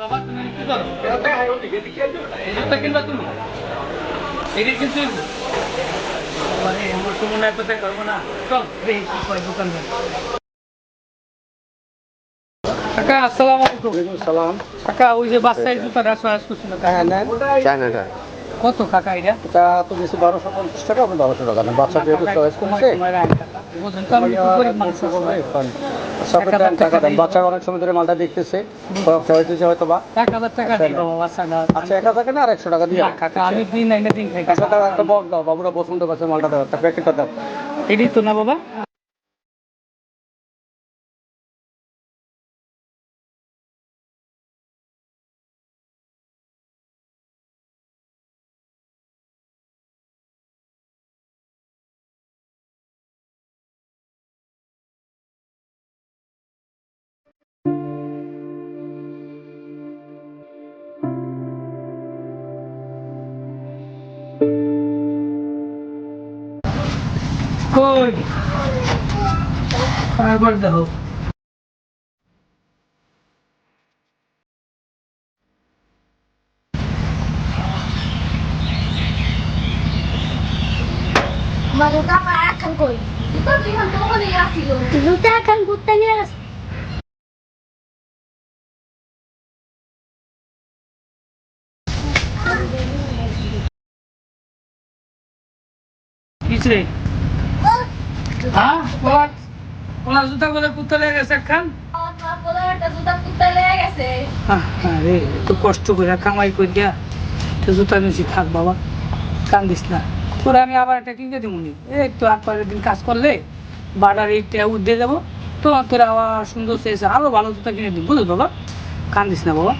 বাবা তুমি কি করো জুতা কিনবা তুমি? এদিকে কিন্তু আরে আমার তো মনে হয় কোথায় করব না। চল। দেখি কি কয় দোকানদার কাকা আসসালামু আলাইকুম। সালাম কাকা ওই যে বাচ্চার জুতাটা চয়েস করছিল হ্যাঁ চায়নাটা। কত কাকা এটা? এটা তো বেশি বারোশো পঞ্চাশ টাকা আপনি বারোশো টাকা বাচ্চা যেহেতু চয়েস করছে। দেন টাকা দেন বাচ্চা অনেক সময় ধরে মালটা দেখতেছে হয়তো বা এক হাজার টাকা দিই বাবা বাচ্চাটা আচ্ছা এক হাজার টাকা না আর একশো টাকা দিয়ে কাকা আমি দিন না দিন খাই। একশো টাকা একটা বক দাও বাবুরা পছন্দ করছে মালটা দাও একটা প্যাকেটটা দাও। এটাই তো না বাবা? একবার দেখো Maluta pa akan ko. Ito di man ko ni Yasilo. Luta kan gutta niya. কিসে হ্যাঁ ওলা ওলা জুতা বলে কুত্তা লেগে গেছে খান একটু কষ্ট করে কামাই করে দিয়া তো জুতা নিয়েছি থাক বাবা, কান্দিস না। তোরা আমি আবার একটা কিনতে দিব নি। এই তো আর পরের দিন কাজ করলে বাড়ার এইটা উঠে যাব। তো তোরা আবার সুন্দর চেয়েছে, আরও ভালো জুতা কিনে দিন বুঝলি বাবা? কান্দিস না বাবা।